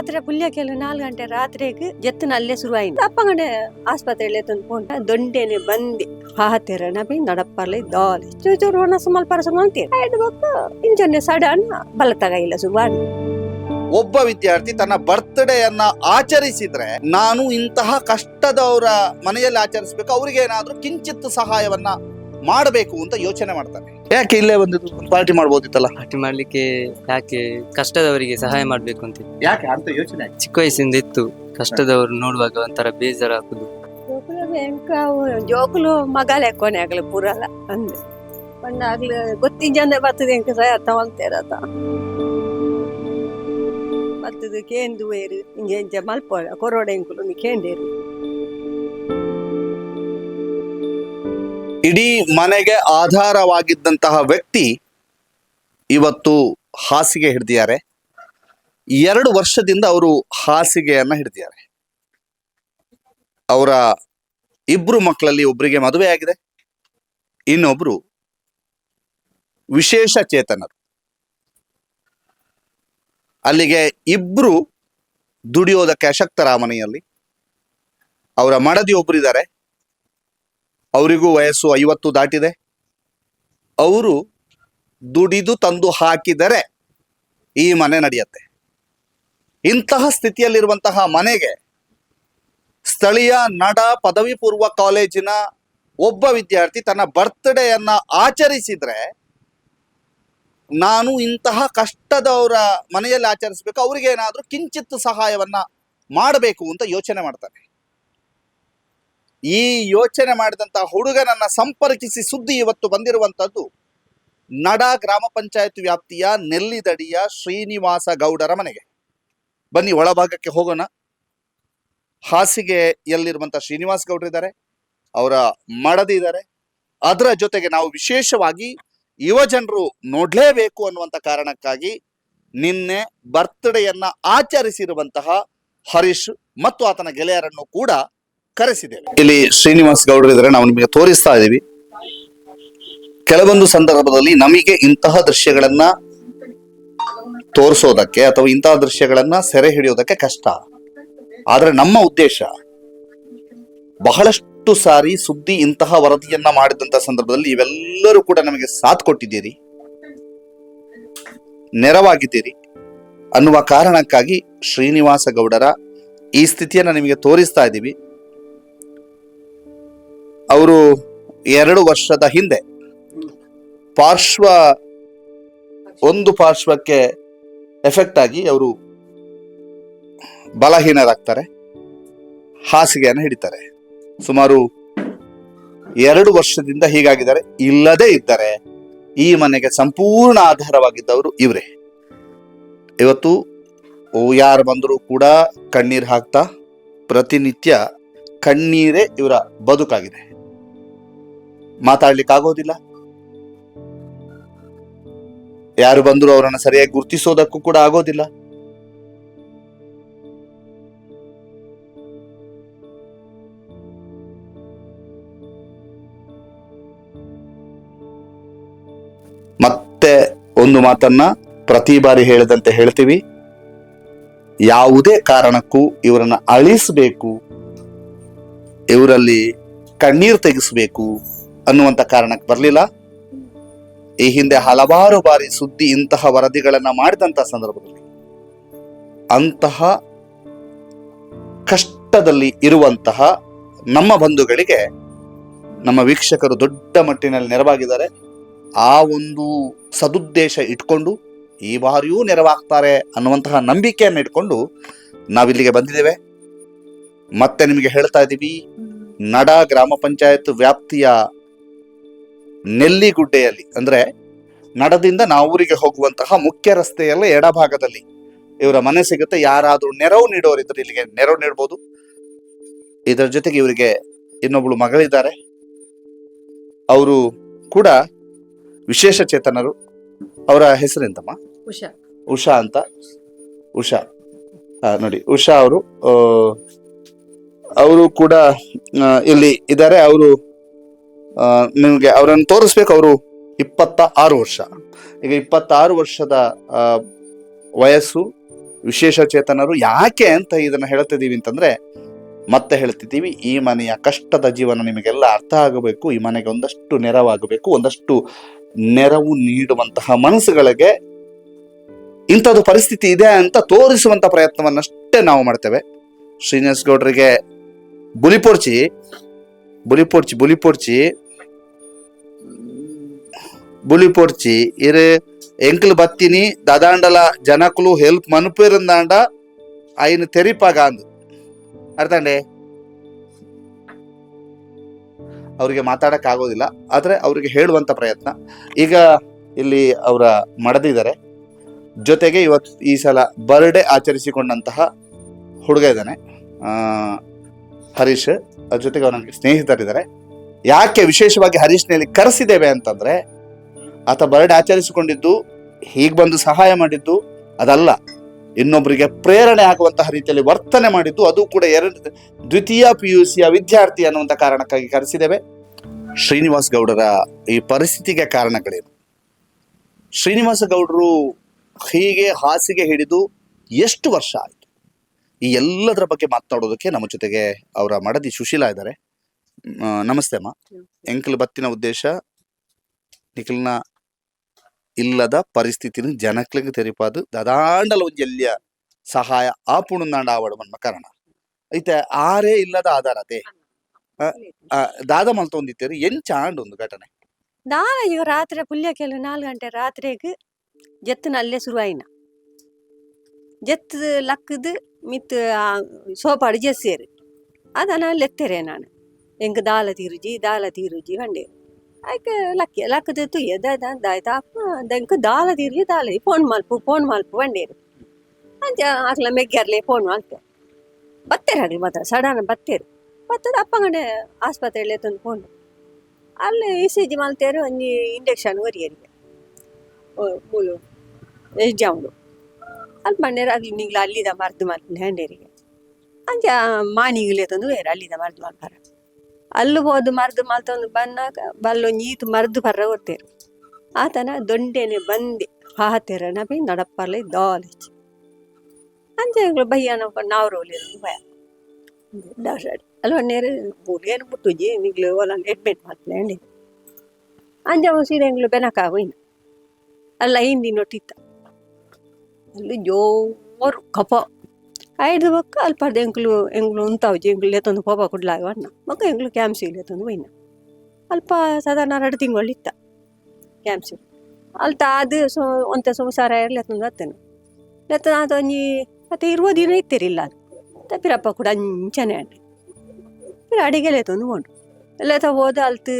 ರಾತ್ರಿ ಪುಲ್ಯಕ್ಕೆಲ್ಲ ನಾಲ್ಕು ಗಂಟೆ ರಾತ್ರಿಗೆ ಜತ್ತಿನ ಅಲ್ಲೇ ಶುರುವಾಯಿತು. ಅಪ್ಪಗಂಡೆ ಆಸ್ಪತ್ರೆಯಲ್ಲಿ ತಂದು ಪೋಂಡ ದೊಂಡೇನೆ ಬಂದಿ. ಹಾತೆರ ನಬಿ ನಡಪ್ಪರ್ಲಿ ದಾಲಿ. ಚೂಚೂರು ಒಣ ಸುಮಲ್ ಪರ ಇಂಜನ್ನೆ ಸಡನ್ ಬಲತಗ ಇಲ್ಲ ಸುವಾಡ್ ಒಬ್ಬ ವಿದ್ಯಾರ್ಥಿ ತನ್ನ ಬರ್ತ್ಡೇಯನ್ನ ಆಚರಿಸಿದ್ರೆ ನಾನು ಇಂತಹ ಕಷ್ಟದವರ ಮನೆಯಲ್ಲಿ ಆಚರಿಸಬೇಕು ಅವ್ರಿಗೆ ಏನಾದ್ರೂ ಕಿಂಚಿತ್ ಸಹಾಯವನ್ನ ಮಾಡಬೇಕು ಅಂತ ಯೋಚನೆ ಮಾಡ್ತಾನೆ. ಯಾಕೆ ಇಲ್ಲೇ ಬಂದಿದ್ದು ಪಾರ್ಟಿ ಮಾಡ್ಬೋದಿತ್ತಲ್ಲ? ಪಾರ್ಟಿ ಮಾಡ್ಲಿಕ್ಕೆ ಯಾಕೆ ಕಷ್ಟದವರಿಗೆ ಸಹಾಯ ಮಾಡ್ಬೇಕು ಅಂತ ಯಾಕೆ ಅಂತ ಯೋಚನೆ ಚಿಕ್ಕ ವಯಸ್ಸಿಂದ ಇತ್ತು. ಕಷ್ಟದವರು ನೋಡುವಾಗ ಒಂಥರ ಬೇಜಾರು ಹಾಕುದು ಜೋಕುಲು ಮಗಲೆ ಕೊನೆ ಆಗ್ಲಿ ಪುರಲ್ಲ ಅಂದೆ ಬಂದಾಗ್ಲಿ ಗೊತ್ತಿಂಜಂದೆ ಬರ್ತದೆ ಎಂಕ ಸಹ ಅರ್ಥ ಮಲ್ತೇರತ ಬರ್ತದೆ ಕೇಂದು ವೇರು ಹಿಂಗೆ ಮಲ್ಪ ಮಲ್ಪೋಳ ಕೊರೋಡೆ ಕೇಂದೇರು ಇಡೀ ಮನೆಗೆ ಆಧಾರವಾಗಿದ್ದಂತಹ ವ್ಯಕ್ತಿ ಇವತ್ತು ಹಾಸಿಗೆ ಹಿಡಿದಿದ್ದಾರೆ. ಎರಡು ವರ್ಷದಿಂದ ಅವರು ಹಾಸಿಗೆಯನ್ನ ಹಿಡಿದಿದ್ದಾರೆ. ಅವರ ಇಬ್ರು ಮಕ್ಕಳಲ್ಲಿ ಒಬ್ಬರಿಗೆ ಮದುವೆ ಆಗಿದೆ. ಇನ್ನೊಬ್ರು ವಿಶೇಷ ಚೇತನರು. ಅಲ್ಲಿಗೆ ಇಬ್ರು ದುಡಿಯೋದಕ್ಕೆ ಅಶಕ್ತರ ಮನೆಯಲ್ಲಿ ಅವರ ಮಡದಿ ಒಬ್ಬರಿದ್ದಾರೆ ಅವರಿಗೂ ವಯಸ್ಸು ಐವತ್ತು ದಾಟಿದೆ. ಅವರು ದುಡಿದು ತಂದು ಹಾಕಿದರೆ ಈ ಮನೆ ನಡೆಯುತ್ತೆ. ಇಂತಹ ಸ್ಥಿತಿಯಲ್ಲಿರುವಂತಹ ಮನೆಗೆ ಸ್ಥಳೀಯ ನಡ ಪದವಿ ಪೂರ್ವ ಕಾಲೇಜಿನ ಒಬ್ಬ ವಿದ್ಯಾರ್ಥಿ ತನ್ನ ಬರ್ತ್ಡೇಯನ್ನ ಆಚರಿಸಿದ್ರೆ ನಾನು ಇಂತಹ ಕಷ್ಟದವರ ಮನೆಯಲ್ಲಿ ಆಚರಿಸಬೇಕು ಅವ್ರಿಗೆ ಕಿಂಚಿತ್ತು ಸಹಾಯವನ್ನು ಮಾಡಬೇಕು ಅಂತ ಯೋಚನೆ ಮಾಡ್ತಾನೆ ಈ ಯೋಚನೆ ಮಾಡಿದಂತಹ ಹುಡುಗನನ್ನ ಸಂಪರ್ಕಿಸಿ ಸುದ್ದಿ ಇವತ್ತು ಬಂದಿರುವಂತದ್ದು ನಡ ಗ್ರಾಮ ಪಂಚಾಯತ್ ವ್ಯಾಪ್ತಿಯ ನೆಲ್ಲಿದಡಿಯ ಶ್ರೀನಿವಾಸ ಗೌಡರ ಮನೆಗೆ. ಬನ್ನಿ, ಒಳಭಾಗಕ್ಕೆ ಹೋಗೋಣ. ಹಾಸಿಗೆಯಲ್ಲಿರುವಂತ ಶ್ರೀನಿವಾಸ ಗೌಡರಿದ್ದಾರೆ ಅವರ ಮಡದಿ ಇದ್ದಾರೆ. ಅದರ ಜೊತೆಗೆ ನಾವು ವಿಶೇಷವಾಗಿ ಯುವ ಜನರು ನೋಡ್ಲೇಬೇಕು ಅನ್ನುವಂತ ಕಾರಣಕ್ಕಾಗಿ ನಿನ್ನೆ ಬರ್ತ್ಡೇಯನ್ನ ಆಚರಿಸಿರುವಂತಹ ಹರೀಶ್ ಮತ್ತು ಆತನ ಗೆಳೆಯರನ್ನು ಕೂಡ ಕರೆಸಿದ್ದೇವೆ ಇಲ್ಲಿ ಶ್ರೀನಿವಾಸ್ ಗೌಡರು ಇದ್ರೆ ನಾವು ನಿಮಗೆ ತೋರಿಸ್ತಾ ಇದ್ದೀವಿ. ಕೆಲವೊಂದು ಸಂದರ್ಭದಲ್ಲಿ ನಮಗೆ ಇಂತಹ ದೃಶ್ಯಗಳನ್ನ ತೋರಿಸೋದಕ್ಕೆ ಅಥವಾ ಇಂತಹ ದೃಶ್ಯಗಳನ್ನ ಸೆರೆ ಹಿಡಿಯೋದಕ್ಕೆ ಕಷ್ಟ. ಆದ್ರೆ ನಮ್ಮ ಉದ್ದೇಶ, ಬಹಳಷ್ಟು ಸಾರಿ ಸುದ್ದಿ ಇಂತಹ ವರದಿಯನ್ನ ಮಾಡಿದಂತ ಸಂದರ್ಭದಲ್ಲಿ ಇವೆಲ್ಲರೂ ಕೂಡ ನಮಗೆ ಸಾಥ್ ಕೊಟ್ಟಿದ್ದೀರಿ. ನೆರವಾಗಿದ್ದೀರಿ. ಅನ್ನುವ ಕಾರಣಕ್ಕಾಗಿ ಶ್ರೀನಿವಾಸ ಗೌಡರ ಈ ಸ್ಥಿತಿಯನ್ನ ನಿಮಗೆ ತೋರಿಸ್ತಾ ಇದ್ದೀವಿ. ಅವರು ಎರಡು ವರ್ಷದ ಹಿಂದೆ ಪಾರ್ಶ್ವ, ಒಂದು ಪಾರ್ಶ್ವಕ್ಕೆ ಎಫೆಕ್ಟ್ ಆಗಿ ಅವರು ಬಲಹೀನರಾಗ್ತಾರೆ, ಹಾಸಿಗೆಯನ್ನು ಹಿಡಿತಾರೆ. ಸುಮಾರು ಎರಡು ವರ್ಷದಿಂದ ಹೀಗಾಗಿದ್ದಾರೆ. ಇಲ್ಲದೇ ಇದ್ದರೆ ಈ ಮನೆಗೆ ಸಂಪೂರ್ಣ ಆಧಾರವಾಗಿದ್ದವರು ಇವರೇ. ಇವತ್ತು ಯಾರು ಬಂದರೂ ಕೂಡ ಕಣ್ಣೀರು ಹಾಕ್ತಾ ಪ್ರತಿನಿತ್ಯ ಕಣ್ಣೀರೇ ಇವರ ಬದುಕಾಗಿದೆ. ಮಾತಾಡ್ಲಿಕ್ಕೆ ಆಗೋದಿಲ್ಲ ಯಾರು ಬಂದರೂ ಅವರನ್ನು ಸರಿಯಾಗಿ ಗುರ್ತಿಸೋದಕ್ಕೂ ಕೂಡ ಆಗೋದಿಲ್ಲ. ಮತ್ತೆ ಒಂದು ಮಾತನ್ನ ಪ್ರತಿ ಬಾರಿ ಹೇಳದಂತೆ ಹೇಳ್ತೀವಿ. ಯಾವುದೇ ಕಾರಣಕ್ಕೂ ಇವರನ್ನ ಅಳಿಸಬೇಕು. ಇವರಲ್ಲಿ ಕಣ್ಣೀರು ತೆಗೆಸಬೇಕು. ಅನ್ನುವಂತ ಕಾರಣಕ್ಕೆ ಬರಲಿಲ್ಲ. ಈ ಹಿಂದೆ ಹಲವಾರು ಬಾರಿ ಸುದ್ದಿ ಇಂತಹ ವರದಿಗಳನ್ನು ಮಾಡಿದಂತ ಸಂದರ್ಭದಲ್ಲಿ ಅಂತಹ ಕಷ್ಟದಲ್ಲಿ ಇರುವಂತಹ ನಮ್ಮ ಬಂಧುಗಳಿಗೆ ನಮ್ಮ ವೀಕ್ಷಕರು ದೊಡ್ಡ ಮಟ್ಟಿನಲ್ಲಿ ನೆರವಾಗಿದ್ದಾರೆ. ಆ ಒಂದು ಸದುದ್ದೇಶ ಇಟ್ಕೊಂಡು ಈ ಬಾರಿಯೂ ನೆರವಾಗ್ತಾರೆ ಅನ್ನುವಂತಹ ನಂಬಿಕೆಯನ್ನು ಇಟ್ಕೊಂಡು ನಾವಿಲ್ಲಿಗೆ ಬಂದಿದ್ದೇವೆ. ಮತ್ತೆ ನಿಮಗೆ ಹೇಳ್ತಾ ಇದ್ದೀವಿ, ನಡ ಗ್ರಾಮ ಪಂಚಾಯತ್ ವ್ಯಾಪ್ತಿಯ ನೆಲ್ಲಿಗುಡ್ಡೆಯಲ್ಲಿ ಅಂದ್ರೆ ನಡದಿಂದ ನಾವೂರಿಗೆ ಹೋಗುವಂತಹ ಮುಖ್ಯ ರಸ್ತೆಯಲ್ಲೇ ಎಡಭಾಗದಲ್ಲಿ ಇವರ ಮನೆ ಸಿಗುತ್ತೆ. ಯಾರಾದ್ರೂ ನೆರವು ನೀಡೋರಿದ್ರೆ ಇಲ್ಲಿಗೆ ನೆರವು ನೀಡಬಹುದು ಇದರ ಜೊತೆಗೆ ಇವರಿಗೆ ಇನ್ನೊಬ್ಳು ಮಗಳಿದ್ದಾರೆ. ಅವರು ಕೂಡ ವಿಶೇಷ ಚೇತನರು. ಅವರ ಹೆಸರೆಂತಮ್ಮ ಉಷಾ. ಉಷಾ ಅಂತ? ಉಷಾ. ಹಾ ನೋಡಿ ಉಷಾ ಅವರು ಅವರು ಕೂಡ ಇಲ್ಲಿ ಇದ್ದಾರೆ. ಅವರು ನಿಮಗೆ ಅವರನ್ನು ತೋರಿಸ್ಬೇಕು ಅವರು ಇಪ್ಪತ್ತ ಆರು ವರ್ಷ. ಈಗ ಇಪ್ಪತ್ತಾರು ವರ್ಷದ ವಯಸ್ಸು, ವಿಶೇಷ ಚೇತನರು ಯಾಕೆ ಅಂತ ಇದನ್ನು ಹೇಳ್ತಿದ್ದೀವಿ ಅಂತಂದರೆ, ಮತ್ತೆ ಹೇಳ್ತಿದ್ದೀವಿ, ಈ ಮನೆಯ ಕಷ್ಟದ ಜೀವನ ನಿಮಗೆಲ್ಲ ಅರ್ಥ ಆಗಬೇಕು, ಈ ಮನೆಗೆ ಒಂದಷ್ಟು ನೆರವಾಗಬೇಕು, ಒಂದಷ್ಟು ನೆರವು ನೀಡುವಂತಹ ಮನಸ್ಸುಗಳಿಗೆ ಇಂಥದ್ದು ಪರಿಸ್ಥಿತಿ ಇದೆ ಅಂತ ತೋರಿಸುವಂಥ ಪ್ರಯತ್ನವನ್ನಷ್ಟೇ ನಾವು ಮಾಡ್ತೇವೆ. ಶ್ರೀನಿವಾಸ್ ಗೌಡರಿಗೆ ಬುಲಿಪೋರ್ಚಿ ಬುಲಿಪೋರ್ಚಿ ಬುಲಿಪೋರ್ಚಿ ಬುಲಿಪೋರ್ಚಿ ಇರು ಎಂಕ್ಲು ಬತ್ತಿನಿ ದದಾಂಡಲ ಜನಕುಲು ಹೆಲ್ಪ್ ಮನುಪಿರಂದಾಂಡ ఆయన ತೆರಿಪಾಗಾಂದು ಅರ್ಥಂಡೆ ಅವರಿಗೆ ಮಾತಾಡಕ್ ಆಗೋದಿಲ್ಲ ಆದ್ರೆ ಅವರಿಗೆ ಹೇಳುವಂತ ಪ್ರಯತ್ನ ಈಗ ಇಲ್ಲಿ ಅವರ ಮಡದಿದ್ದಾರೆ ಜೊತೆಗೆ ಇವತ್ತು ಈ ಸಲ ಬರ್ಡೇ ಆಚರಿಸಿಕೊಂಡಂತಹ ಹುಡುಗ ಇದ್ದಾನೆ ಆ, ಹರೀಶ್ ಅದ್ರ ಜೊತೆಗೆ ನನಗೆ ಸ್ನೇಹಿತರಿದ್ದಾರೆ. ಯಾಕೆ ವಿಶೇಷವಾಗಿ ಹರೀಶ್ನಲ್ಲಿ ಕರೆಸಿದ್ದೇವೆ ಅಂತಂದ್ರೆ, ಆತ ಬರ್ಡ್ ಆಚರಿಸಿಕೊಂಡಿದ್ದು, ಹೀಗೆ ಬಂದು ಸಹಾಯ ಮಾಡಿದ್ದು ಅದಲ್ಲ. ಇನ್ನೊಬ್ಬರಿಗೆ ಪ್ರೇರಣೆ ಆಗುವಂತಹ ರೀತಿಯಲ್ಲಿ ವರ್ತನೆ ಮಾಡಿದ್ದು ಅದು ಕೂಡ ಎರಡು, ದ್ವಿತೀಯ ಪಿ ಯು ಸಿಯ ವಿದ್ಯಾರ್ಥಿ ಅನ್ನುವಂಥ ಕಾರಣಕ್ಕಾಗಿ ಕರೆಸಿದ್ದೇವೆ. ಶ್ರೀನಿವಾಸ್ ಗೌಡರ ಈ ಪರಿಸ್ಥಿತಿಗೆ ಕಾರಣಗಳೇನು? ಶ್ರೀನಿವಾಸ ಗೌಡರು ಹೀಗೆ ಹಾಸಿಗೆ ಹಿಡಿದು ಎಷ್ಟು ವರ್ಷ ಆಯಿತು? ಈ ಎಲ್ಲದರ ಬಗ್ಗೆ ಮಾತನಾಡೋದಕ್ಕೆ ನಮ್ಮ ಜೊತೆಗೆ ಅವರ ಮಡದಿ ಸುಶೀಲಾ ಇದ್ದಾರೆ. ನಮಸ್ತೆ ಅಮ್ಮ. ಎಂಕಲ್ ಬತ್ತಿನ ಉದ್ದೇಶ ನಿಖಿಲ್ನ ಇಲ್ಲದ ಪರಿಸ್ಥಿತಿನ ಜನಕ್ಲಿಗೆ ತೆರಿಪಾದು ದದಾಂಡಲ ಒಂದು ಎಲ್ಲಿಯ ಸಹಾಯ ಪುಣಂದಾಂಡ ಆವಡವನ್ನ ಕಾರಣ. ಐತೆ ಆರೇ ಇಲ್ಲದ ಆಧಾರತೆ ಆ, ದಾದ ಎಂಚ ಆಂಡ್ ಒಂದು ಘಟನೆ? ದಾಲ ಈಗ ರಾತ್ರಿ ಕೆಲವು ನಾಲ್ಕು ಗಂಟೆ ರಾತ್ರಿಗೆ ಜತ್ತಿನ ಅಲ್ಲೇ ಶುರುವಾಯಿನ. ಜತ್ತು ಲಕ್ಕದು ಮಿತ್ ಸೋಪಾಡು ಜೆಸ್ಸೇರು ಅದನ್ನ ಲೆತ್ತೆರೆ ನಾನು. ಎಂಕ್ ದಾಲ ತೀರುಜಿ ದಾಲ ತೀರುಜಿ ಕಂಡೆ ಆಯ್ಕೆ ಲಕ್ಕಿ, ಲಕ್ಕದ ತುಯ್ಯ ದಾಯ್ತ ಎಂಕ್ ದಾಲ ತೀರುಜಿ, ದಾಲ ಫೋನ್ ಮಲ್ಪು ಫೋನ್ ಮಲ್ಪು ಬಂಡೇರು ಅಂಚ ಆಕ್ಲ ಮೆಗ್ಗರ್ಲೆ ಫೋನ್ ಮಲ್ತೆ. ಬತ್ತೇರು ಆಗ್ಲಿ ಮಾತ್ರ, ಸಡನ್ ಬತ್ತೇರು. ಬತ್ತದ ಅಪ್ಪಂಗಡೆ ಆಸ್ಪತ್ರೆಯಲ್ಲಿ ತಂದು ಫೋನ್ ಅಲ್ಲಿ ಇ ಸಿ ಜಿ ಮಲ್ತೇರು ಒಂಜಿ ಇಂಜೆಕ್ಷನ್ ಒರಿಯರಿಗೆ ಮೂಲು ಎಜ್ಜಾವುಡು ಅಲ್ಲಿ ಮಣ್ಣೇರ ಅಲ್ಲಿ ನಿಗ್ಲ ಅಲ್ಲಿದ ಮರ್ದು ಮಾಡ್ತೀನಿ ಹೆಂಡೇರಿಗೆ. ಅಂಜ ಮಾನಿಗಿಲೆ ತಂದು ಏರ ಅಲ್ಲಿದ ಮರ್ದು ಮಾಡ್ಬಾರ. ಅಲ್ಲಿ ಹೋದು ಮರ್ದು ಮಲ್ತೊಂದು ಬನ್ನಾಕ ಬಲ್ಲು ನೀತು ಮರ್ದು ಬರ್ರ ಓದ್ತೇರು ಆತನ ದೊಂಡೆನೆ ಬಂದೆ. ಹಾತೇರ ನಬಿ ನಡಪ್ಪರ್ಲೆ ದಾಲಿಚ್ ಅಂಚ ಬಯ್ಯನ ನಾವ್ರೋಲಿ ಭಯ ಅಲ್ಲಿ ಒಣ್ಣೇರು ಏನು ಮುಟ್ಟುಜಿ ನಿಗ್ಲು ಒಲಂದು ಎಡ್ಮಿಟ್ ಮಾಡ್ತೀನಿ ಅಂಜ ಸೀರೆ ಬೆನಕ ಹೋಯ್ನ ಅಲ್ಲ ಹಿಂದಿ ನೊಟ್ಟಿತ್ತ ಅಲ್ಲಿ ಜೋರು ಕಪ ಐದು ಬೊಕ್ಕ ಅಲ್ಪರ್ದ ಎಂಕ್ಲು ಎಂಗ್ಲು ಉಂತಾವುಜಿ ಎಂಗ್ಲು ಲೇತೊಂದು ಪೋಪ ಕೊಡ್ಲ ಅಣ್ಣ ಮಕ್ಕ ಎಂಗ್ಲು ಕ್ಯಾಂಪ್ಸಿ ಲೇತೊಂದು ಹೋಯ್ನ ಅಲ್ಪ ಸಾಧಾರಣ ಎರಡು ತಿಂಗಳು ಇತ್ತ ಕ್ಯಾಮ್ಸಿ ಅಲ್ತ, ಅದು ಸೊ ಒಂತ ಸಂಸಾರ ಲೆತ್ತೊಂದು ಅತ್ತೇನು ಲೇತ ಅದು ಅಂಜಿ ಮತ್ತೆ ಇರುವ ದಿನ ಇತ್ತಿರಿಲ್ಲ ಅದು. ತಪ್ಪಿರಪ್ಪ ಕೂಡ ಅಂಚನೆ ಅಣ್ಣ ಪಿರ ಅಡಿಗೆ ಲೇತೊಂದು ಉಂಡು ಲೇತ ಹೋದ ಅಲ್ತು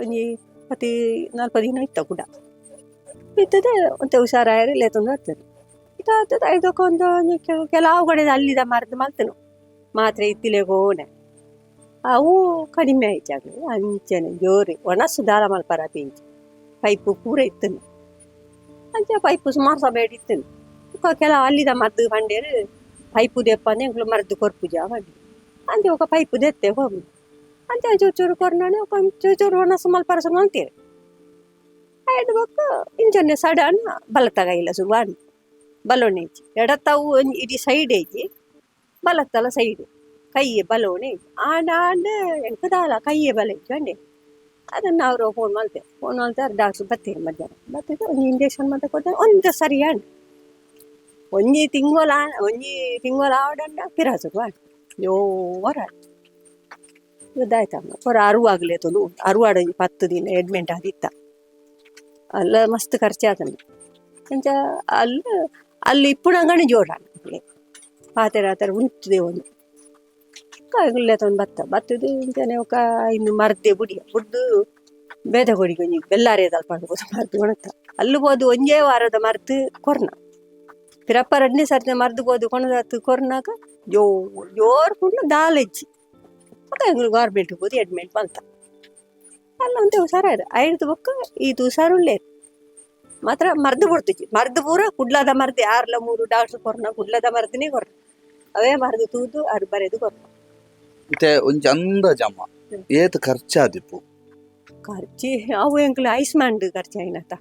ಒಂಜಿ ಪತಿ ನಾಲ್ಕು ದಿನ ಇತ್ತ ಕೂಡ. ಇತ್ತದೆ ಒಂತೆ ಹುಷಾರಾಯರು ಲೇತೊಂದು ಹತ್ತದು ಅದಾದ ಐದಕ್ಕೊಂದು ಕೆಲವು ಕಡೆ ಅಲ್ಲಿದ ಮರದ ಮಲ್ತನು. ಮಾತ್ರೆ ಇತ್ತಿಲೆ ಗೋನೆ ಅವು ಕಡಿಮೆ ಆಯ್ತಾಗಲಿ ಅಂಚನೆ, ಜೋರಿ, ಒಣ ಸುಧಾರ ಮಲ್ಪರ ಪೇಂಚಿ ಪೈಪು ಪೂರ ಇತ್ತನು. ಅಂಚೆ ಪೈಪು ಸುಮಾರು ಸಬೇಡಿ ಇತ್ತನು ಕೆಲವು ಅಲ್ಲಿದ ಮದ್ದು ಬಂಡೇರು ಪೈಪು ದೆಪ್ಪ ಅಂದ್ರೆ ಮರದ್ದು ಕೊರ್ಪುಜ ಮಾಡಿ. ಅಂತೆ ಒಕ ಪೈಪು ದೆತ್ತೆ ಹೋಗಿ ಅಂತೆ ಚೂರು ಚೂರು ಒಕ ಚೂರು ಒಣ ಮಲ್ಪರ ಸುಮಾರು ಅಂತೀರಿ. ಆಯ್ತು ಬೊಕ್ಕ ಸಡನ್ ಬಲತಗ ಇಲ್ಲ ಸುರುವಾಣಿ ಬಲೋಣೆ ಎಡ ಎಡತಾವು ಒಂಜಿ ಇಡೀ ಸೈಡ್ ಐತಿ ಬಲತ್ತಲ ಸೈಡ್ ಕೈಯೆ ಬಲೋಣೆ ಐತಿ. ಆಂಡ ಆಂಡ ಎಂಕದಾಲ ಕೈಯೆ ಬಲ ಇಚ್ಚು ಅಂಡೆ ಅದನ್ನ ಅವರು ಫೋನ್ ಮಾಡ್ತೆ ಫೋನ್ ಮಾಡ್ತಾರೆ ಡಾಕ್ಟ್ರು ಬರ್ತೀರಿ ಮಧ್ಯಾಹ್ನ ಬರ್ತಿದ್ದೆ ಒಂದು ಇಂಜೆಕ್ಷನ್ ಮತ್ತೆ ಕೊಡ್ತಾರೆ. ಒಂದು ಸರಿ ಅಂಡ್ ಒಂಜಿ ತಿಂಗೋಲ ಒಂಜಿ ತಿಂಗೋಲ ಆವಡಂಡ ಪಿರಾಸು ಜೋರ ಇದಾಯ್ತಮ್ಮ. ಆಗಲೇ ಅರುವಾಗ್ಲೇ ತೊಲು ಅರುವಾಡ ಪತ್ತು ದಿನ ಅಡ್ಮಿಂಟ್ ಆದಿತ್ತ. ಅಲ್ಲ, ಮಸ್ತ್ ಖರ್ಚಾತನ ಅಂಚ ಅಲ್ಲ ಅಲ್ಲಿ ಇಪ್ಪುಣಂಗಣಿ ಜೋರ ಪಾತೆರ ಆತರ ಉಂಟದೆ ಒಂದು ಕಾಯಿಲೆ ತೊಂದು ಭತ್ತ ಭತ್ತದು ಇಂತಾನೆ ಒಕ ಇನ್ನು ಮರ್ದೆ ಬುಡಿಯ ಬುಡ್ದು ಬೇದ ಕೊಡಿ ಕೊಂಜಿ ಬೆಲ್ಲಾರೆ ಸ್ವಲ್ಪ ಮರ್ದು ಒಣಗ್ತ. ಅಲ್ಲಿ ಹೋದು ಒಂದೇ ವಾರದ ಮರ್ದು ಕೊರ್ನ. ಪಿರಪ್ಪ ಎರಡನೇ ಸರ್ತಿ ಮರ್ದು ಹೋದು ಕೊಣದತ್ತು ಕೊರ್ನಾಗ ಜೋ ಜೋರ್ ಕುಂಡು ದಾಲೆಜ್ಜಿ. ಎಂಗ್ಳು ಗಾರ್ಮೆಂಟ್ ಹೋದು ಅಡ್ಮಿಟ್ ಬಂತ. ಅಲ್ಲ ಅಂತ ಹುಷಾರಾಯ್ತು ಐದು ಬೊಕ್ಕ, ಇದು ಹುಷಾರುಳ್ಳೇ ಮಾತ್ರ ಮರ್ದು ಬಿಡ್ತಿಜಿ ಮರ್ದು ಪೂರ ಕುಡ್ಲದ ಮರ್ದು ಆರ್ಲ ಮೂರು ಡಾಕ್ಟರ್ ಕೊರ್ನ ಕುಡ್ಲದ ಮರ್ದಿನೇ ಕೊರ್ನ ಅವೇ ಮರ್ದು ತೂದು ಅದು ಬರೆದು ಕೊರ್ನ ಮತ್ತೆ ಒಂಜಿ ಅಂದಾಜಮ್ಮ ಏತ್ ಖರ್ಚಾದಿಪ್ಪು ಖರ್ಚಿ ಅವು ಎಂಕ್ಲು ಐಸ್ಮ್ಯಾಂಡ್ ಖರ್ಚು ಆಯ್ನತ್ತ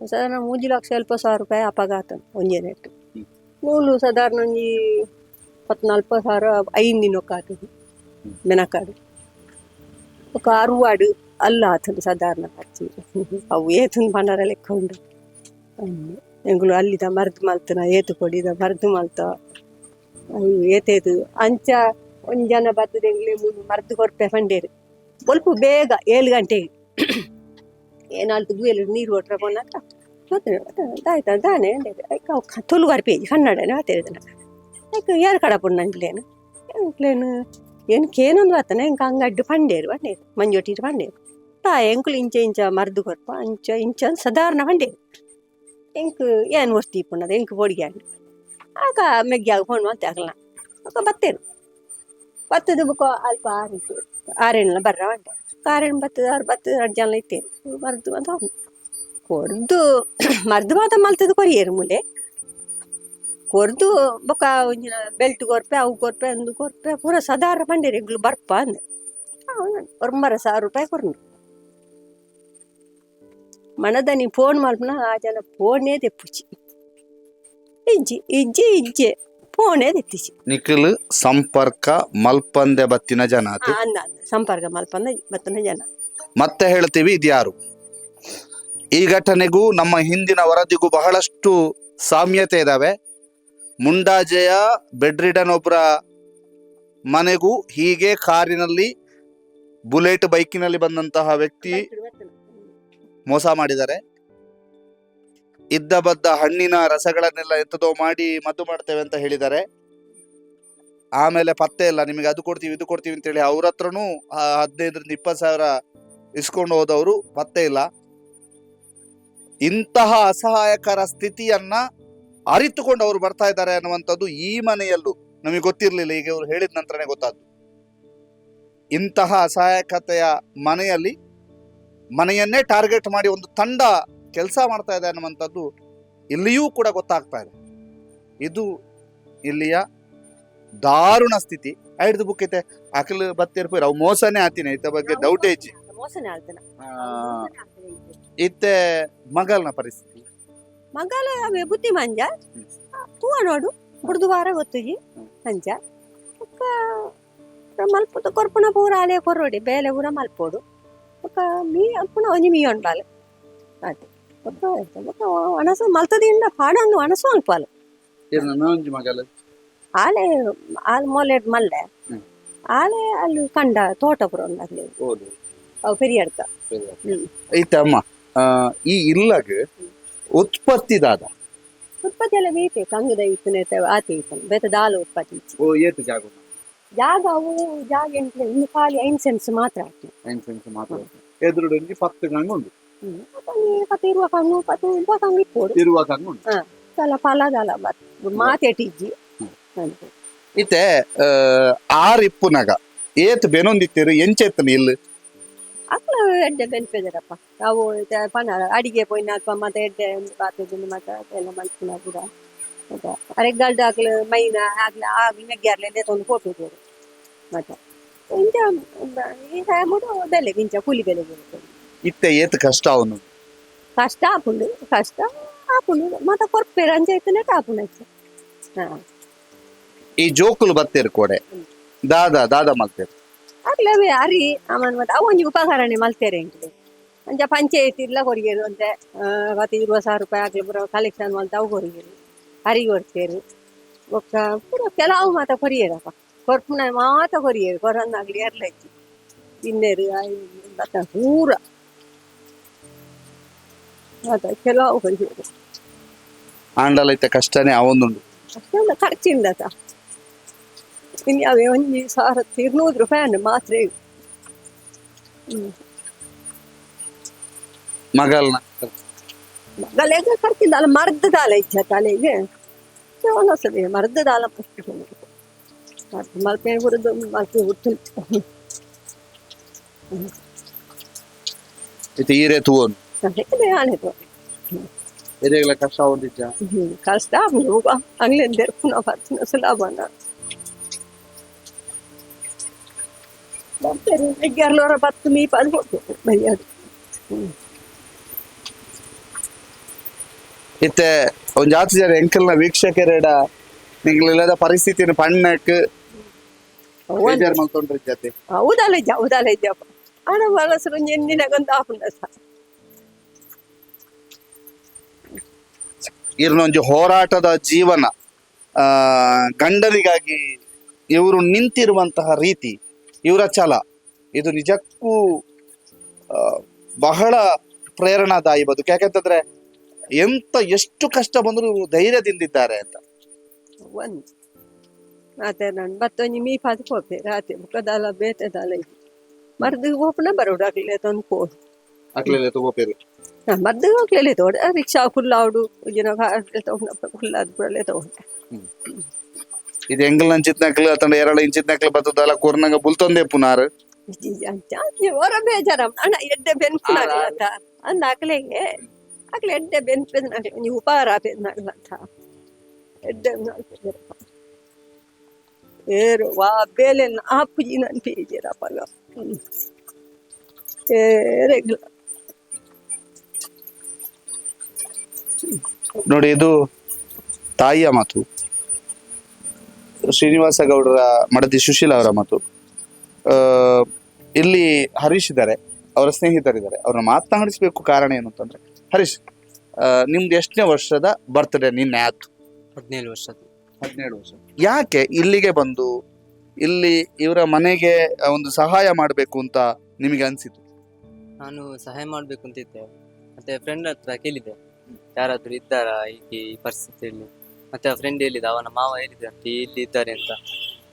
ಸಾಧಾರಣ ಮೂಜಿ ಲಕ್ಷ ಅಲ್ಪ ಸಾವಿರ ರೂಪಾಯಿ ಅಪಘಾತ ಒಂಜೇ ನೆಟ್ಟು ನೂಲು ಸಾಧಾರಣ ಒಂಜಿ ಪತ್ನಾಲ್ಕು ಸಾವಿರ ಐಂದಿನ ಒಕ್ಕ ಆತದು ಮೆನಕಾಡು ఒక అరువాడు అల్ల ಅಲ್ಲಾತನು ಸಾಧಾರಣ ಪಚ್ಚಿ ಅವು ಏತುನ್ ಪಂಡರ ಲೆಕ್ಕ ಉಂಡು ಎಂಗುಳು ಅಲ್ಲಿದ ಮರ್ದು ಮಲ್ತನ ಏತು ಕೊಡಿದ ಮರ್ದು ಮಲ್ತ ಅವು ಏತೇತು ಅಂಚ ಒಂದು ಜನ ಬರ್ತದೆ ಎಂಗ್ಲೇ ಮರ್ದು ಕೊರ್ಪೆ ಪಂಡೇರು ಸ್ವಲ್ಪ ಬೇಗ ಏಳು ಗಂಟೆಗೆ ಏನಾಲ್ಕು ದೂಯಲ್ಲಿ ನೀರು ಕೊಟ್ರೆ ಬಂದಾಗ ಆಯ್ತಾ ತಾನೇ ತೊಲುಗಾರ ಪೇಜ್ ಕನ್ನಡ ಆತೇಳಿದ ಯಾರು ಕಡಪುಣ್ಣ ಅಂಗ್ಲೇನು ಎಂಗ್ಲೇನು ಎಂಕ್ಲೇನು ಏನಕ್ಕೇನೊಂದು ಆತನ ಇಂಕ ಹಂಗೆ ಅಡ್ಡು ಪಂಡೇರು ಪಂಡೇರು ಮಂಜೊಟ್ಟಿಟ್ಟು ಪಂಡೇರು ತಾ ಎಂಕುಲು ಇಂಚ ಇಂಚ ಮರ್ದು ಕೊರ್ಪ ಇಂಚ ಇಂಚ ಸಾಧಾರಣ ಪಂಡೇರು ಎಂಕ್ ಏನು ವಸ್ತು ಇಪ್ಪುಣ್ಣದು ಎಂಕ್ ಪೊಡಿಗೆ ಆಗಿ ಆಗ ಮೆಗ್ಗಿಯಾಗ ಫೋನ್ ಅಂತ ಆಗಲ್ಲ ಆಗ ಬತ್ತೇನು. ಬತ್ತದ ಬುಕ್ಕ ಅಲ್ಪ ಆರಿತು ಆರೇಣ ಬರ್ರ ಬಂಡೆ ಕಾರೇಣ ಬತ್ತದ, ಆರು ಬತ್ತದ ಎರಡು ಜನ ಇತ್ತೇನು. ಮರ್ದು ಅಂತ ಹೋಗಿ ಕೊರ್ದು ಮರ್ದು ಮಾತ ಮಲ್ತದ ಕೊರಿಯೇರು ಮುಲೆ. ಕೊರ್ದು ಬೊಕ್ಕ ಒಂಜಿನ ಬೆಲ್ಟ್ ಕೊರ್ಪೆ ಅವು ಕೊರ್ಪೆ ಅಂದು ಕೊರ್ಪೆ ಪೂರ ಸದಾರ ಪಂಡೇರು ಎಂಗ್ಳು ಬರ್ಪ ಅಂದೆ. ಒಂಬರ ಸಾವಿರ ರೂಪಾಯಿ ಕೊರ್ನು. ಮನದನಿ ಫೋನ್ ಮಲ್ಪನ ಆ ಜನ ಫೋನೇ ತೆಪ್ಪುಚಿ ಇಜ್ಜಿ ಇಜ್ಜಿ ಇಜ್ಜೆ ಫೋನೇ ತೆತ್ತಿಸಿ ನಿಖಿಲ್ ಸಂಪರ್ಕ ಮಲ್ಪಂದೆ ಬತ್ತಿನ ಜನ ಆತು. ಅಂದ ಅಂದ. ಸಂಪರ್ಕ ಮಲ್ಪಂದ ಬತ್ತನ ಜನ. ಮತ್ತೆ ಹೇಳ್ತೀವಿ ಇದ್ಯಾರು? ಈ ಘಟನೆಗೂ ನಮ್ಮ ಹಿಂದಿನ ವರದಿಗೂ ಬಹಳಷ್ಟು ಸಾಮ್ಯತೆ ಇದಾವೆ. ಮುಂಡಾಜೆಯ ಬೆಡ್ ರಿಡನ್ ಒಬ್ಬರ ಮನೆಗೂ ಹೀಗೆ ಕಾರಿನಲ್ಲಿ ಬುಲೆಟ್ ಬೈಕಿನಲ್ಲಿ ಬಂದಂತಹ ವ್ಯಕ್ತಿ ಮೋಸ ಮಾಡಿದ್ದಾರೆ. ಇದ್ದ ಬದ್ದ ಹಣ್ಣಿನ ರಸಗಳನ್ನೆಲ್ಲ ಎತ್ತದೋ ಮಾಡಿ ಮದ್ದು ಮಾಡ್ತೇವೆ ಅಂತ ಹೇಳಿದ್ದಾರೆ. ಆಮೇಲೆ ಪತ್ತೆ ಇಲ್ಲ, ನಿಮಗೆ ಅದು ಕೊಡ್ತೀವಿ, ಇದು ಕೊಡ್ತೀವಿ ಅಂತೇಳಿ ಅವ್ರ ಹತ್ರನೂ ಹದಿನೈದರಿಂದ ಇಪ್ಪತ್ತು ಸಾವಿರ ಇಸ್ಕೊಂಡು ಹೋದವರು ಪತ್ತೆ ಇಲ್ಲ. ಇಂತಹ ಅಸಹಾಯಕರ ಸ್ಥಿತಿಯನ್ನ ಅರಿತುಕೊಂಡು ಅವರು ಬರ್ತಾ ಇದ್ದಾರೆ ಅನ್ನುವಂಥದ್ದು ಈ ಮನೆಯಲ್ಲೂ ನಮಗೆ ಗೊತ್ತಿರಲಿಲ್ಲ. ಈಗ ಇವರು ಹೇಳಿದ ನಂತರನೇ ಗೊತ್ತಾದ್ದು. ಇಂತಹ ಅಸಹಾಯಕತೆಯ ಮನೆಯಲ್ಲಿ ಮನೆಯನ್ನೇ ಟಾರ್ಗೆಟ್ ಮಾಡಿ ಒಂದು ತಂಡ ಕೆಲಸ ಮಾಡ್ತಾ ಇದೆ ಅನ್ನುವಂಥದ್ದು ಇಲ್ಲಿಯೂ ಕೂಡ ಗೊತ್ತಾಗ್ತಾ ಇದೆ. ಇದು ಇಲ್ಲಿಯ ದಾರುಣ ಸ್ಥಿತಿ. ಐಡ್ದು ಬುಕ್ ಐತೆ ಅಕಲ್ ಬತ್ತಿರ್ಪ ಅವು ಮೋಸನೇ ಆತೀನಿ ಇತ್ತ ಬಗ್ಗೆ ಡೌಟ್ ಐತಿ ಇತ್ತೆ ಮಗಲ್ನ ಪರಿಸ್ಥಿತಿ. ಮಗಲ ಅವೇ ಬುದ್ಧಿ ಮಂಜ ಹೂವ ನೋಡು ಬುಡ್ದು ವಾರ ಗೊತ್ತಿಗೆ ಅಂಜ ಬೊಕ್ಕ ಮಲ್ಪುದ ಕೊರ್ಪುನ ಪೂರ ಆಲೆ ಕೊರ್ರೋಡಿ ಬೇಲೆ ಪೂರ ಮಲ್ಪೋಡು. ಒಕ್ಕ ಮೀ ಅಪ್ಪುನ ಒಂಜಿ ಮೀ ಉಂಟಾಲೆ ಅದು ಒಕ್ಕ ಒಕ್ಕ ಒಣಸ ಮಲ್ತದಿಂದ ಪಾಡಂದು ಒಣಸು ಅಲ್ಪಾಲು ಆಲೆ ಆಲ್ ಮೊಲೆಡ್ ಮಲ್ಲೆ. ಆಲೆ ಅಲ್ಲಿ ಕಂಡ ತೋಟ ಪುರ ಅಲ್ಲಿ ಅವು ಪೆರಿಯಡ್ಕ. ಅಮ್ಮ ಆ, ಈ ಇಲ್ಲಗ್ ಉತ್ಪತ್ತಿದಾದ. ಉತ್ಪತ್ತಿ ಎಲ್ಲ ಬೇತೆ ಕಂಗದ ಇತ್ತನೆ ಆತ ಇತ್ತನೆ ಬೇತ ದಾಲ ಉತ್ಪತ್ತಿ ಓ ಏತು ಜಾಗ ಜಾಗ ಅವು ಜಾಗ ಎಂಟ್ಲೆ ಇನ್ನು ಖಾಲಿ ಐನ್ ಸೆನ್ಸ್ ಮಾತ್ರ ಆಗ್ತದೆ. ಮಾತ್ರ ಎದುರುಡು ಒಂಜಿ ಪತ್ತು ಗಂಗ ಉಂಟು. ಪತ್ತು ಇರುವ ಕಂಗು ಪತ್ತು ಇರುವ ಕಂಗು ಇಪ್ಪೋಡು ಇರುವ ಕಂಗು ಉಂಟು. ಸಲ ಫಲದಲ ಬತ್ ಮಾತೆಟಿಜ್ಜಿ ಇತ್ತೆ ಆ, ಆರ್ ಇಪ್ಪುನಗ ಏತ್ ಬೆನೊಂದಿತ್ತಿರು ಎಂಚೆತ್ತನ ಇಲ್ಲಿ ಅಕ್ಲ ಎಡ್ಡೆ ಬೆನ್ಪೆದರಪ್ಪ ನಾವು ಪನ ಅಡಿಗೆ ಪೋಯ್ನ ಅಲ್ಪ ಮತ್ತೆ ಎಡ್ಡೆ ಪಾತ್ರೆದಿಂದ ಮತ್ತೆ ಎಲ್ಲ ಮಲ್ಪಿನ ಕೂಡ ಮತ್ತೆ ಅರೆಗಲ್ದ ಆಗ್ಲ ಮೈನ ಆಗ್ಲ ಆಗ್ಲಿ ಮೆಗ್ಗಾರ್ಲೆ ತಂದು ಕೊಟ್ಟಿದ್ದೇವೆ ಮತ್ತೆ ಇಂಚ ಈಗ ಮುಡು ಬೆಲೆ ಇಂಚ ಕೂಲಿ ಬೆಲೆ ಇತ್ತೆ ಏತ್ ಕಷ್ಟ ಅವನು. ಕಷ್ಟ ಆಪುಂಡು ಕಷ್ಟ ಆಪುಂಡು ಮತ್ತೆ ಕೊರ್ಪೇರ ಅಂಚ ಇತ್ತನೆ ಆಪುಂಡು ಹಚ್ಚ ಹಾ. ಈ ಜೋಕುಲು ಬತ್ತೇರು ಕೋಡೆ. ದಾದ ದಾದ ಮಲ್ತೇರು. ಆಗ್ಲವೇ ಅರಿ ಆಮೇಲೆ ಮತ್ತೆ ಅವನಿಗೆ ಉಪಕಾರನೆ ಮಲ್ತೇರೆ ಇಂಕ್ಲೆ ಅಂಚ ಪಂಚಾಯತ್ ಇಲ್ಲ ಕೊರಿಗೆರು ಅಂತೆ ಮತ್ತೆ ಇರುವ ಸಾವಿರ ರೂಪಾಯಿ ಆಗ್ಲಿ ಬರೋ ಕಲೆಕ್ಷನ್ ಮಲ್ತ ಅವು ಕೊರಿಗೆರು ಅರಿ ಕೊಡ್ತೇರು ಒಕ್ಕ ಪೂರ ಕೆಲವು ಮಾತ ಕೊರಿಯರಪ್ಪ ಕೊರ್ಪುನ ಮಾತ ಕೊರಿಯರು ಕೊರನ್ನಾಗ್ಲಿ ಎರ್ಲ ಹೆಚ್ಚಿ. ತಿನ್ನೇರು ಮತ್ತೆ ಪೂರ. ಮಾತ ಕೆಲವು ಕೊರಿಯರು ಆಂಡಲ ಐತೆ ಕಷ್ಟನೇ ಅವೊಂದುಂಡು ಅಷ್ಟೊಂದು ಖರ್ಚಿಂದ ಇನ್ನು ಯಾವ ಒಂಜಿ ಸಾರತ್ತು ಇರ್ನೂರು ರೂಪಾಯಿ ಮಾತ್ರ ಮಗಲ್ನ ಮಗಲೆಗ ಕರ್ತಿದ್ದ ಅಲ್ಲ ಮರ್ದ ದಾಲ ಇಚ್ಚ ತಲೆಗೆ ಒಂದೊಂದ್ಸರಿ ಮರ್ದ ದಾಲ ಪುಸ್ತಕ ಮಲ್ಪೆ ಹುರಿದು ಮಲ್ಪೆ ಹುಟ್ಟು ಇದು ಈರೆ ತೂವನ್ ಆನೆ ತೋನ್ ಕಷ್ಟ ಕಷ್ಟ ಆಗ್ಲಿ ಹೋಗ ಆಗ್ಲಿಂದ ಪುನಃ ಬರ್ತೀನಿ ಸುಲಭನ ಅದು ಹೋಗ್ಬೇಕು ಬೈಯೋದು ಇತ್ತೆ ಒಂದ್ ಜಾತಿ ಜನ ಎಂಕಲ್ನ ವೀಕ್ಷಕರೇಡ ನಿಂಗಳಿಲ್ಲದ ಪರಿಸ್ಥಿತಿನ ಪಣ್ಣಕ್ ಬೇಜಾರ್ ಮಲ್ಕೊಂಡ್ರಿ ಜೊತೆ. ಹೌದಲ್ಲ ಇದ್ದ ಹೌದಲ್ಲ ಇದ್ದಪ್ಪ ಹಣ ಬಳಸರು ಎಂದಿನಾಗೊಂದು ಆಪುಂಡ ಇರ್ನೊಂಜಿ ಹೋರಾಟದ ಜೀವನ ಆ ಗಂಡನಿಗಾಗಿ ಇವರು ನಿಂತಿರುವಂತಹ ರೀತಿ ಇವರ ಛಲ ಇದು ನಿಜಕ್ಕೂ ಬಹಳ ಪ್ರೇರಣಾದಾಯಿ ಬದುಕು. ಯಾಕೆಂತಂದ್ರೆ ಎಂತ ಎಷ್ಟು ಕಷ್ಟ ಬಂದರೂ ಇವರು ಧೈರ್ಯದಿಂದಿದ್ದಾರೆ ಅಂತ. ಒಂದು. ಮತ್ತೆ ನಾನು ಬತ್ತ ನಿಮಿ ಪಾದ ಹೋಗ್ತೆ ರಾತ್ರಿ ಮುಖದಾಲ ಬೇತದಾಲ ಮರ್ದು ಹೋಪನ ಬರೋಡು ಆಗ್ಲಿ ತಂದು ಪೋಡು ಅಕ್ಲೆಲ್ಲ ತಗೋಪೇರು ಮರ್ದು ಹೋಗ್ಲಿಲ್ಲ ತೋಡ ರಿಕ್ಷಾ ಫುಲ್ ಆವಡು ಏನೋ ಫುಲ್ ಅದು ಬಿಡಲೇ ತಗೊಂಡೆ. ಇದು ಎಂಗಲ್ ಅಂಚಿತ್ನಾಕ್ಲು ಅತಂಡ ಎರಳ ಇಂಚಿತ್ನಾಕ್ಲು ಬತ್ತದಲ್ಲ ಕೂರ್ನಂಗ ಬುಲ್ತೊಂದೆ ಪುನಾರ್. ಹೊರ ಬೇಜಾರ. ಅಣ್ಣ ಎಡ್ಡೆ ಬೆನ್ಪುನಾಗ್ಲಂತ ಅಂದ ಅಕ್ಲೆಗೆ ಅಕ್ಲೆ ಎಡ್ಡೆ ಬೆನ್ಪು ನೀವು ಉಪಹಾರ ಬೆನ್ನಾಗ್ಲಂತ ಎಡ್ಡೆ ಏರು ವಾ ಬೇಲೆ ನನ್ ಏರೆಗ್ಲ ನೋಡಿ ಇದು ತಾಯಿಯ ಮಾತು. ಶ್ರೀನಿವಾಸ ಗೌಡರ ಮಡದಿ ಸುಶೀಲ ಅವರ ಮಾತು. ಇಲ್ಲಿ ಹರೀಶ್ ಇದ್ದಾರೆ ಅವರ ಸ್ನೇಹಿತರಿದ್ದಾರೆ. ಅವ್ರನ್ನ ಮಾತನಾಡಿಸ್ಬೇಕು ಕಾರಣ ಏನು ಅಂತಂದ್ರೆ ಹರೀಶ್ ನಿಮ್ದು ಎಷ್ಟನೇ ವರ್ಷದ ಬರ್ತ್ಡೇ ನಿನ್ನೆ ಆಯ್ತು? ಹದಿನೇಳು ವರ್ಷದ ಹದಿನೇಳು ವರ್ಷ. ಯಾಕೆ ಇಲ್ಲಿಗೆ ಬಂದು ಇಲ್ಲಿ ಇವರ ಮನೆಗೆ ಒಂದು ಸಹಾಯ ಮಾಡಬೇಕು ಅಂತ ನಿಮಗೆ ಅನಿಸಿತು ನಾನು ಸಹಾಯ ಮಾಡಬೇಕು ಅಂತ ಇದ್ದೆ. ಮತ್ತೆ ಫ್ರೆಂಡ್ ಹತ್ರ ಕೇಳಿದೆ ಯಾರಾದರೂ ಇದ್ದಾರಾ? ಈ ಪರಿಸ್ಥಿತಿಯಲ್ಲಿ? ಮತ್ತೆ ಆ ಫ್ರೆಂಡ್ ಹೇಳಿದ ಅವನ ಮಾವ ಹೇಳಿದ ಇಲ್ಲಿ ಇದ್ದಾರೆ ಅಂತ.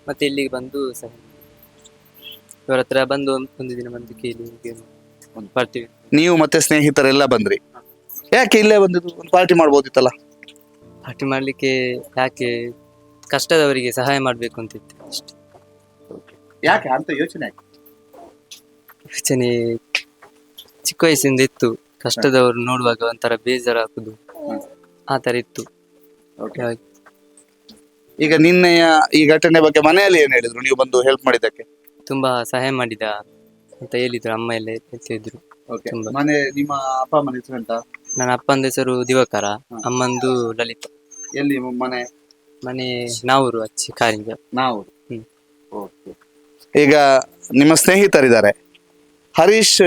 ಮತ್ತೆ ಇಲ್ಲಿಗೆ ಬಂದು ಸಹ. ಇವರ ಹತ್ರ ಬಂದು ಒಂದ್- ದಿನ ಬಂದು ಕೇಳಿ ಹೀಗೆ ಬರ್ತೀವಿ ನೀವು ಮತ್ತೆ ಸ್ನೇಹಿತರೆಲ್ಲ ಬಂದ್ರಿ? ಯಾಕೆ ಇಲ್ಲೇ ಬಂದಿದ್ದು ಒಂದು ಪಾರ್ಟಿ ಮಾಡ್ಬೋದಿತ್ತಲ್ಲ? ಪಾರ್ಟಿ ಮಾಡ್ಲಿಕ್ಕೆ ಯಾಕೆ ಕಷ್ಟದವರಿಗೆ ಸಹಾಯ ಮಾಡ್ಬೇಕು ಅಂತ ಇತ್ತು ಅಷ್ಟೇ. ಯಾಕೆ ಅಂತ ಯೋಚನೆ ಯೋಚನೆ ಚಿಕ್ಕ ವಯಸ್ಸಿಂದ ಇತ್ತು. ಕಷ್ಟದವರು ನೋಡುವಾಗ ಒಂಥರ ಬೇಜಾರಾಗುದು. ಆ ತರ ಇತ್ತು. ಹಾಗೆ. ಈಗ ನಿನ್ನೆಯ ಈ ಘಟನೆ ಬಗ್ಗೆ ಮನೆಯಲ್ಲಿ ಏನ್ ಹೇಳಿದ್ರು? ನೀವು ಬಂದು ಹೆಲ್ಪ್ ಮಾಡಿದ್ದಕ್ಕೆ? ತುಂಬಾ ಸಹಾಯ ಮಾಡಿದ ಅಂತ ಹೇಳಿದ್ರು ಅಮ್ಮ ಎಲ್ಲ ಹೇಳ್ತಿದ್ರು ತುಂಬಾ. ಮನೆ ನಿಮ್ಮ ಅಪ್ಪ ಅಮ್ಮನ ಹೆಸರು ಎಂತ? ನನ್ನ ಅಪ್ಪಂದ ಹೆಸರು ದಿವಕರ ಅಮ್ಮಂದು ಲಲಿತ. ಎಲ್ಲಿ ಮನೆ? ಮನೆ ನಾವೂರು ಅಚ್ಚಿ ಕಾರಿಂಗ ನಾವು ಹ್ಮ್. ಈಗ ನಿಮ್ಮ ಸ್ನೇಹಿತರಿದ್ದಾರೆ. ಹರೀಶ್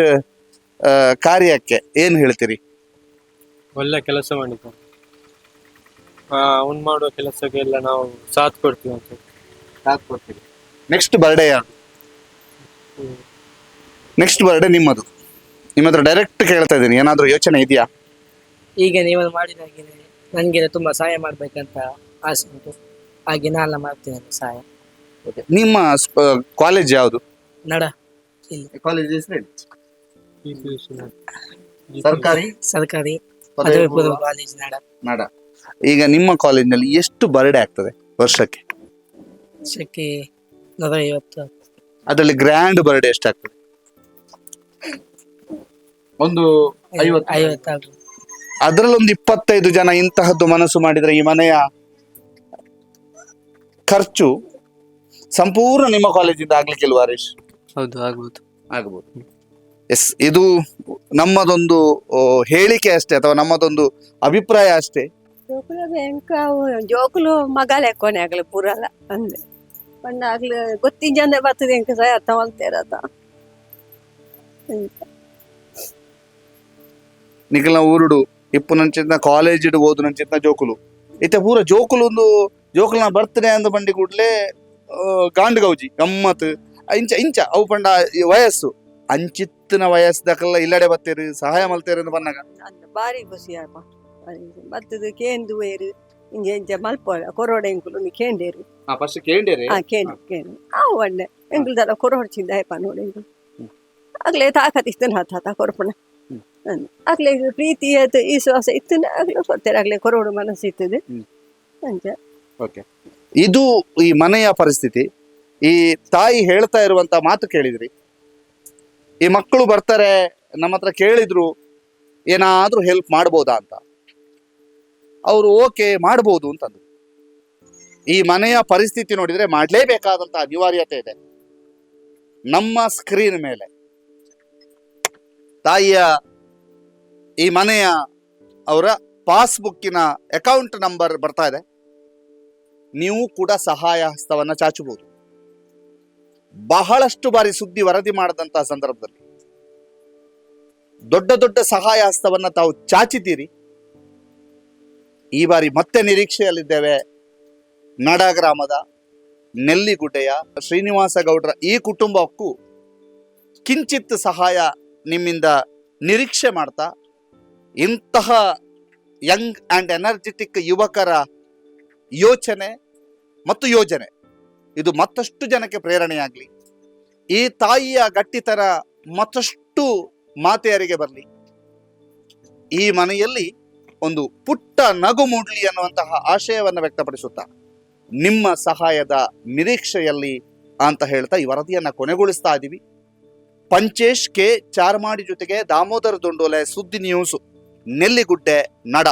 ಆ, ಕಾರ್ಯಕ್ಕೆ ಏನ್ ಹೇಳ್ತೀರಿ? ಒಳ್ಳೆ ಕೆಲಸ ಮಾಡಿದ್ದಾನೆ ಅವ್ನು ಮಾಡೋ ಕೆಲಸಕ್ಕೆಲ್ಲ ನಾವು ಸಾಥ್ ಕೊಡ್ತೀವಿ ಅಂತ. ನೆಕ್ಸ್ಟ್ ಬರ್ಡೇ ಯಾರು ಹ್ಮ್. ನೆಕ್ಸ್ಟ್ ಬರ್ಡೇ ನಿಮ್ಮದು. ನಿಮ್ಮ ಹತ್ರ ಡೈರೆಕ್ಟ್ ಕೇಳ್ತಾ ಇದ್ದೀನಿ. ಏನಾದರೂ ಯೋಚನೆ ಇದೆಯಾ? ಈಗ ನೀವು ಮಾಡಿದ ಹಾಗೆ ನನಗೆ ತುಂಬಾ ಸಹಾಯ ಮಾಡ್ಬೇಕಂತ ಆಸೆ ಉಂಟು. ಹಾಗೆ ನಾನು ಮಾಡ್ತೇನೆ ಸಹಾಯ. ನಿಮ್ಮ ಕಾಲೇಜ್ ಯಾವುದು? ನಡ. ಕಾಲೇಜ್ ಸರ್ಕಾರಿ? ಸರ್ಕಾರಿ. ಪದವಿ ಪೂರ್ವ? ಕಾಲೇಜ್ ನಡ. ನಾಡ. ಈಗ ನಿಮ್ಮ ಕಾಲೇಜಿನಲ್ಲಿ ಎಷ್ಟು ಬರ್ಡೆ ಆಗ್ತದೆ ವರ್ಷಕ್ಕೆ? ವರ್ಷಕ್ಕೆ ನೂರೈವತ್ತು. ಅದರಲ್ಲಿ ಗ್ರ್ಯಾಂಡ್ ಬರ್ಡೆ ಎಷ್ಟಾಗ್ತದೆ? ಒಂದು ಐವತ್ತು. ಐವತ್ತಾಗು ಅದರಲ್ಲಿ ಒಂದು ಇಪ್ಪತ್ತೈದು ಜನ ಇಂತಹದ್ದು ಮನಸ್ಸು ಮಾಡಿದ್ರೆ ಈ ಮನೆಯ ಖರ್ಚು ಸಂಪೂರ್ಣ ನಿಮ್ಮ ಕಾಲೇಜಿಂದ ಆಗ್ಲಿಕ್ಕಿಲ್ವಾ ಹರೀಶ್? ಹೌದು ಆಗ್ಬೋದು. ಆಗ್ಬೋದು. ಎಸ್ ಇದು ನಮ್ಮದೊಂದು ಹೇಳಿಕೆ ಅಷ್ಟೇ ಅಥವಾ ನಮ್ಮದೊಂದು ಅಭಿಪ್ರಾಯ ಅಷ್ಟೇ. ಜೋಕುಲ ಬ್ಯಾಂಕ್ ಅವು ಜೋಕುಲು ಮಗಲೇ ಕೊನೆ ಆಗ್ಲಿ ಪೂರಲ್ಲ ಅಂದೆ ಪಂಡ ಆಗ್ಲಿ ಗೊತ್ತಿನ ಜನ ಬರ್ತದೆ ಎಂಕ ಸಹ ಅರ್ಥ ಮಾಡ್ತೇರತ್ತ ನಿಖಿಲ ಊರುಡು ಇಪ್ಪು ನಂಚಿನ ಕಾಲೇಜ್ ಇಡು ಓದು ನಂಚಿನ ಜೋಕುಲು. ಇತ್ತೆ ಪೂರ ಜೋಕುಲು ಒಂದು ಜೋಕುಲ್ನ ಬರ್ತಡೆ ಅಂದ ಬಂಡಿ ಕೂಡ್ಲೆ ಗಾಂಡ್ ಗೌಜಿ ಗಮ್ಮತ್. ಇಂಚ ಇಂಚ ಅವು ಪಂಡ ಈ ವಯಸ್ಸು. ಅಂಚಿತ್ತಿನ ವಯಸ್ಸದಕ್ಕೆಲ್ಲ ಇಲ್ಲಡೆ ಬತ್ತೇರು ಸಹಾಯ ಮಲ್ತೇರಿ ಅಂತ ಬಂದಾಗ. ಬಾರಿ ಖುಷಿ ಅಪ್ಪ ಬರ್ತದೆ ಕೇಂದು ಏರು ಇಂಜೆ ಇಂಜೆ ಮಲ್ಪೋಳ ಕೊರೋಡ ಎಂಕುಲು ನೀ ಕೇಂಡೇರು. ಫಸ್ಟ್ ಕೇಂಡೇರಿ? ಆ ಕೇಂಡು ಕೇಂಡು. ಅವು ಒಳ್ಳೆ ಎಂಕುಲ್ದಲ್ಲ ಕೊರೋಡ್ಚಿಂದ ಅಯ್ಯಪ್ಪ ನೋಡಿ ಆಗಲೇ ತಾಕತ್ ತಾಕತ್ತಿಸ್ತೇನೆ ಹತ್ತ ಹತ್ತ ಕೊರಪಣ ಆಗಲೇ ಪ್ರೀತಿ ಆಯ್ತು ಈ ಶ್ವಾಸ ಇತ್ತನ ಆಗ್ಲೇ ಕೊಡ್ತೇನೆ ಆಗ್ಲೇ ಕೊರೋಡು ಮನಸ್ಸು ಇತ್ತದೆ. ಹ್ಮ್. ಅಂಚ ಇದು ಈ ಮನೆಯ ಪರಿಸ್ಥಿತಿ. ಈ ತಾಯಿ ಹೇಳ್ತಾ ಇರುವಂತ ಮಾತು ಕೇಳಿದ್ರಿ. ಈ ಮಕ್ಕಳು ಬರ್ತಾರೆ ನಮ್ಮ ಹತ್ರ ಕೇಳಿದ್ರು ಏನಾದ್ರೂ ಹೆಲ್ಪ್ ಮಾಡ್ಬೋದಾ ಅಂತ. ಅವರು ಓಕೆ ಮಾಡ್ಬೋದು ಅಂತಂದ್ರು. ಈ ಮನೆಯ ಪರಿಸ್ಥಿತಿ ನೋಡಿದ್ರೆ ಮಾಡಲೇಬೇಕಾದಂತ ಅನಿವಾರ್ಯತೆ ಇದೆ. ನಮ್ಮ ಸ್ಕ್ರೀನ್ ಮೇಲೆ. ತಾಯಿಯ ಈ ಮನೆಯ ಅವರ ಪಾಸ್ಬುಕ್ಕಿನ ಅಕೌಂಟ್ ನಂಬರ್ ಬರ್ತಾ ಇದೆ. ನೀವು ಕೂಡ ಸಹಾಯ ಹಸ್ತವನ್ನ ಚಾಚಬಹುದು. ಬಹಳಷ್ಟು ಬಾರಿ ಸುದ್ದಿ ವರದಿ ಮಾಡಿದಂತಹ ಸಂದರ್ಭದಲ್ಲಿ. ದೊಡ್ಡ ದೊಡ್ಡ ಸಹಾಯ ಹಸ್ತವನ್ನ ತಾವು ಚಾಚಿದ್ದೀರಿ. ಈ ಬಾರಿ ಮತ್ತೆ ನಿರೀಕ್ಷೆಯಲ್ಲಿದ್ದೇವೆ. ನಡ ಗ್ರಾಮದ ನೆಲ್ಲಿಗುಡ್ಡೆಯ ಶ್ರೀನಿವಾಸ ಗೌಡ್ರ ಈ ಕುಟುಂಬಕ್ಕೂ ಕಿಂಚಿತ್ ಸಹಾಯ ನಿಮ್ಮಿಂದ ನಿರೀಕ್ಷೆ ಮಾಡ್ತಾ, ಇಂತಹ ಯಂಗ್ ಆ್ಯಂಡ್ ಎನರ್ಜೆಟಿಕ್ ಯುವಕರ ಯೋಚನೆ ಮತ್ತು ಯೋಜನೆ, ಇದು ಮತ್ತಷ್ಟು ಜನಕ್ಕೆ ಪ್ರೇರಣೆಯಾಗಲಿ, ಈ ತಾಯಿಯ ಗಟ್ಟಿತನ ಮತ್ತಷ್ಟು ಮಾತೆಯರಿಗೆ ಬರಲಿ. ಈ ಮನೆಯಲ್ಲಿ ಒಂದು ಪುಟ್ಟ ನಗು ಮೂಡ್ಲಿ ಅನ್ನುವಂತಹ ಆಶಯವನ್ನು ವ್ಯಕ್ತಪಡಿಸುತ್ತಾ, ನಿಮ್ಮ ಸಹಾಯದ ನಿರೀಕ್ಷೆಯಲ್ಲಿ ಅಂತ ಹೇಳ್ತಾ ಈ ವರದಿಯನ್ನು ಕೊನೆಗೊಳಿಸ್ತಾ ಇದ್ದೀವಿ ಪಂಚೇಶ್ ಕೆ ಚಾರ್ಮಾಡಿ ಜೊತೆಗೆ ದಾಮೋದರ ದುಂಡೋಲೆ ಸುದ್ದಿ ನ್ಯೂಸ್ ನೆಲ್ಲಿಗುಡ್ಡೆ ನಡ.